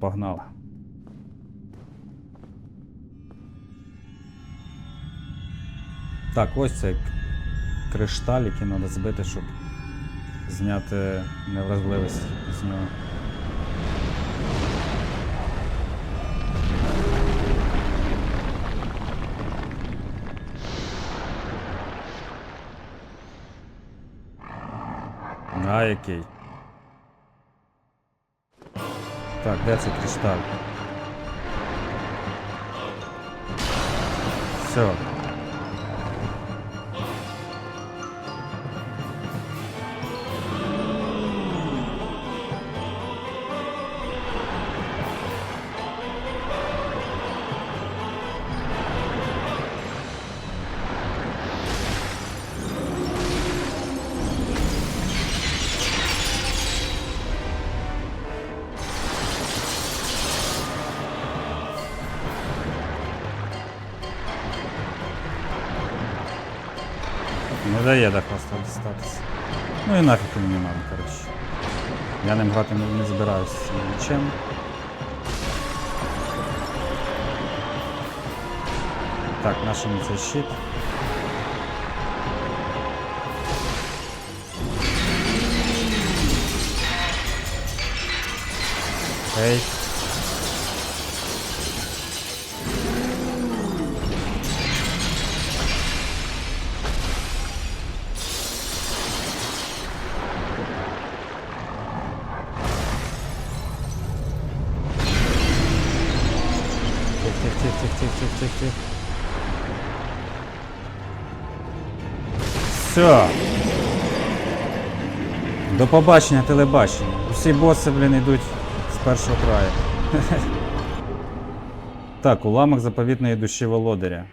погнали. Так, ось цей кришталь, який треба збити, щоб зняти невразливість з нього. А який? Так, де цей кришталь? Все. Не до хвоста дістатися. Ну і нафіг він мені надо, коротше. Я ним грати не, не збираюся нічим. Так, нашому цей щит. Ей. Тих, тих, тих, тих, тих, тих, тих. Все. До побачення телебачення. Усі боси, блін, йдуть з першого краю. так, уламок заповітної душі володаря.